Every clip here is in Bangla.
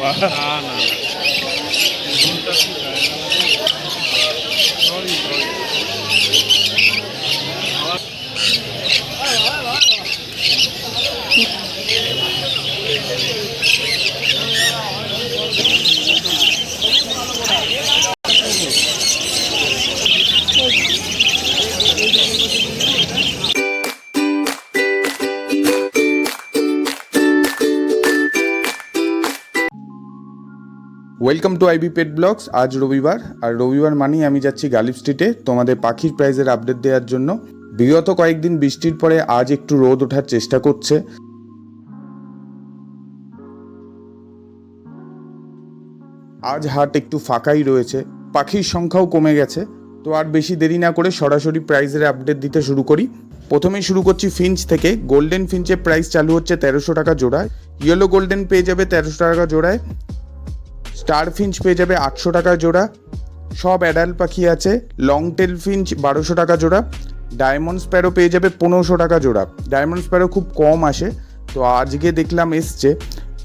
না না ঘুমটা শুকায় welcome to IB pet blogs আজ রবিবার, আর রবিবার মানেই আমি যাচ্ছি গালিব স্ট্রিটে তোমাদের পাখির প্রাইজের আপডেট দেওয়ার জন্য। বিগত কয়েকদিন বৃষ্টির পরে আজ একটু রোদ ওঠার চেষ্টা করছে। আজ হাট একটু ফাঁকাই রয়েছে, পাখির সংখ্যাও কমে গেছে, তো আর বেশি দেরি না করে সরাসরি প্রাইজের আপডেট দিতে শুরু করি। প্রথমেই শুরু করছি ফিঞ্চ থেকে গোল্ডেন ফিঞ্চের প্রাইস চালু হচ্ছে তেরোশো টাকা জোড়ায় ইয়েলো গোল্ডেন পেয়ে যাবে তেরোশো টাকা জোড়ায় স্টার ফিঞ্চ পেয়ে যাবে আটশো টাকা জোড়া। সব অ্যাডাল্ট পাখি আছে, লং টেল ফিঞ্চ বারোশো টাকা জোড়া। ডায়মন্ড স্প্যারো পেয়ে যাবে পনেরোশো টাকা জোড়া। ডায়মন্ড স্প্যারো খুব কম আসে, তো আজকে দেখলাম এসছে,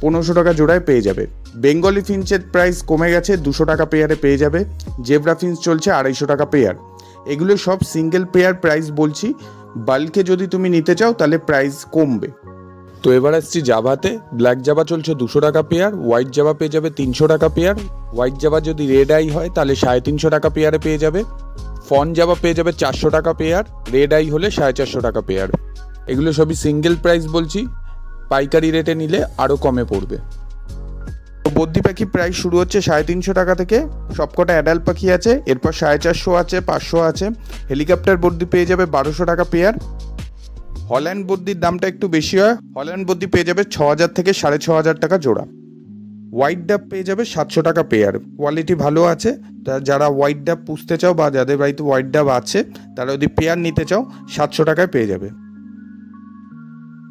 পনেরোশো টাকা জোড়ায় পেয়ে যাবে। বেঙ্গলি ফিঞ্চের প্রাইস কমে গেছে, দুশো টাকা পেয়ারে পেয়ে যাবে। জেব্রা ফিঞ্চ চলছে আড়াইশো টাকা পেয়ার। এগুলো সব সিঙ্গেল পেয়ার প্রাইস বলছি। বাল্কে যদি তুমি নিতে চাও, তাহলে প্রাইস কমবে। তো এবার আসছি জাভাতে। ব্ল্যাক জাভা চলছে দুশো টাকা পেয়ার হোয়াইট জাভা পেয়ে যাবে তিনশো টাকা পেয়ার হোয়াইট জাভা যদি রেড আই হয়, তাহলে সাড়ে তিনশো টাকা পেয়ারে পেয়ে যাবে। ফন জাভা পেয়ে যাবে চারশো টাকা পেয়ার রেড আই হলে সাড়ে চারশো টাকা পেয়ার এগুলো সবই সিঙ্গেল প্রাইস বলছি। পাইকারি রেটে নিলে আরও কমে পড়বে। তো বদ্যি পাখি প্রাইস শুরু হচ্ছে সাড়ে তিনশো টাকা থেকে। সবকটা অ্যাডাল্ট পাখি আছে, এরপর সাড়ে চারশো আছে, পাঁচশো আছে। হেলিকপ্টার বদ্যি পেয়ে যাবে বারোশো টাকা পেয়ার হল্যান্ড বদ্যির দামটা একটু বেশি হয়। হল্যান্ড বদ্যি পেয়ে যাবে ছ হাজার থেকে সাড়ে ছ হাজার টাকা জোড়া। হোয়াইট ডাব পেয়ে যাবে সাতশো টাকা পেয়ার কোয়ালিটি ভালো আছে। তা যারা হোয়াইট ডাব পুষতে চাও বা যাদের বাড়িতে হোয়াইট ডাব আছে, তারা যদি পেয়ার নিতে চাও, সাতশো টাকায় পেয়ে যাবে।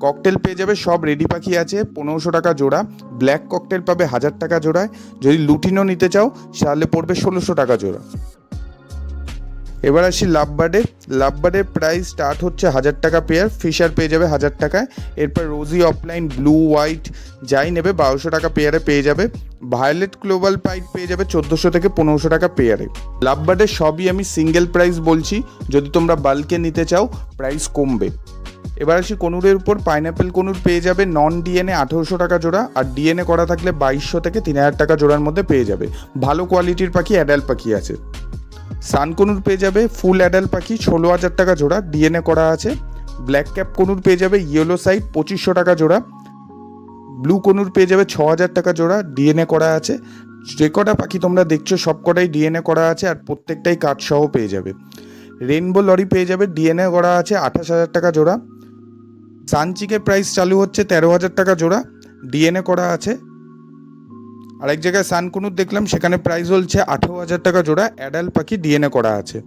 ককটেল পেয়ে যাবে, সব রেডি পাখি আছে, পনেরোশো টাকা জোড়া। ব্ল্যাক ককটেল পাবে হাজার টাকা জোড়ায়। যদি লুটিনও নিতে চাও, তাহলে পড়বে ষোলোশো টাকা জোড়া। এবার আসি লাভবার্ডে। লাভবার্ডের প্রাইস স্টার্ট হচ্ছে হাজার টাকা পেয়ার ফিশার পেয়ে যাবে হাজার টাকায়। এরপর রোজি অফলাইন ব্লু হোয়াইট যাই নেবে বারোশো টাকা পেয়ারে পেয়ে যাবে। ভায়োলেট গ্লোবাল পাইট পেয়ে যাবে চোদ্দোশো থেকে পনেরোশো টাকা পেয়ারে লাভবার্ডের সবই আমি সিঙ্গেল প্রাইস বলছি। যদি তোমরা বাল্কে নিতে চাও প্রাইস কমবে। এবার আসি কনুরের উপর। পাইনাপেল কনুর পেয়ে যাবে নন ডিএনএ আঠেরোশো টাকা জোড়া। আর ডিএনএ করা থাকলে বাইশশো থেকে তিন হাজার টাকা জোড়ার মধ্যে পেয়ে যাবে। ভালো কোয়ালিটির পাখি অ্যাডাল্ট পাখি আছে। সানকনুর পেয়ে যাবে ফুল অ্যাডাল পাখি, ষোলো হাজার টাকা জোড়া। ডিএনএ করা আছে। ব্ল্যাক ক্যাপ কনুর পেয়ে যাবে ইয়েলো সাইড, পঁচিশশো টাকা জোড়া। ব্লু কনুর পেয়ে যাবে ছ হাজার টাকা জোড়া। ডিএনএ করা আছে। যে কটা পাখি তোমরা দেখছ, সব কটাই ডিএনএ করা আছে আর প্রত্যেকটাই কাঠসহ পেয়ে যাবে। রেনবো লরি পেয়ে যাবে, ডিএনএ করা আছে আঠাশ হাজার টাকা জোড়া। সানচিকের প্রাইস চালু হচ্ছে তেরো হাজার টাকা জোড়া। ডিএনএ করা আছে। আরেক জায়গায় সানকুনুর দেখলাম, সেখানে প্রাইস চলছে আঠেরো হাজার টাকা জোড়া অ্যাডাল পাখি ডিএনএ করা আছে।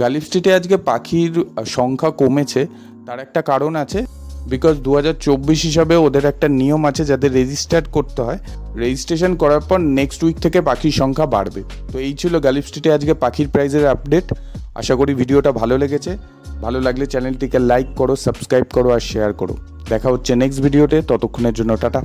গালিব স্ট্রিটে আজকে পাখির সংখ্যা কমেছে। তার একটা কারণ আছে বিকজ দু হাজার চব্বিশ হিসাবে ওদের একটা নিয়ম আছে যাদের রেজিস্টার্ড করতে হয়। রেজিস্ট্রেশন করার পর নেক্সট উইক থেকে পাখির সংখ্যা বাড়বে। তো এই ছিল গালিব স্ট্রিটে আজকে পাখির প্রাইজের আপডেট আশা করি ভিডিওটা ভালো লেগেছে। ভালো লাগলে চ্যানেলটিকে লাইক করো, সাবস্ক্রাইব করো আর শেয়ার করো। দেখা হচ্ছে নেক্সট ভিডিওতে ততক্ষণের জন্য টাটা।